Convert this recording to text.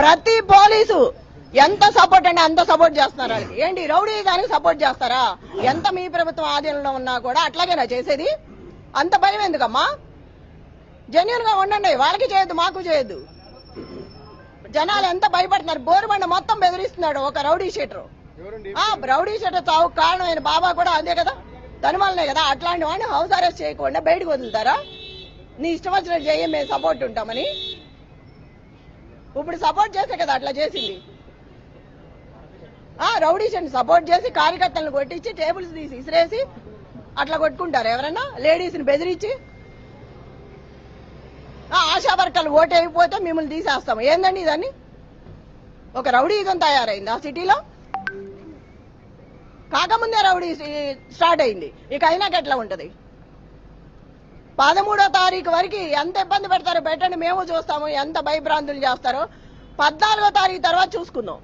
ప్రతి పోలీసు ఎంత సపోర్ట్ అంటే అంత సపోర్ట్ చేస్తున్నారు. ఏంటి రౌడీ దానికి సపోర్ట్ చేస్తారా? ఎంత మీ ప్రభుత్వం ఆధీనంలో ఉన్నా కూడా అట్లాగేనా చేసేది? అంత భయం ఎందుకమ్మా? జెన్యున్గా ఉండండి వాళ్ళకి చేయొద్దు మాకు చేయొద్దు. జనాలు ఎంత భయపడుతున్నారు? బోరుబండ మొత్తం బెదిరిస్తున్నాడు ఒక రౌడీ షీటర్. ఆ రౌడీ షీటర్ చావు కారణమైన బాబా కూడా అదే కదా? తనుమలనే కదా? అట్లాంటి వాడిని హౌస్ అరెస్ట్ చేయకుండా బయటకు వదులుతారా? నీ ఇష్టం వచ్చినట్టు చేయ మేము సపోర్ట్ ఉంటామని. ఇప్పుడు సపోర్ట్ చేస్తే కదా అట్లా చేసింది. ఆ రౌడీషన్ని సపోర్ట్ చేసి కార్యకర్తలను కొట్టించి టేబుల్స్ తీసి ఇసిరేసి అట్లా కొట్టుకుంటారు ఎవరైనా లేడీస్ని బెదిరించి. ఆశా వర్కర్లు ఓటు అయిపోతే మిమ్మల్ని తీసేస్తాం ఏందండి ఇదని? ఒక రౌడీజం తయారైంది ఆ సిటీలో. కాకముందే రౌడీ స్టార్ట్ అయింది. ఇక అయినాక ఎట్లా ఉంటుంది? పదమూడో తారీఖు వరకు ఎంత ఇబ్బంది పెడతారో పెట్టండి మేము చూస్తాము ఎంత భయభ్రాంతులు చేస్తారో. పద్నాలుగో తారీఖు తర్వాత చూసుకుందాం.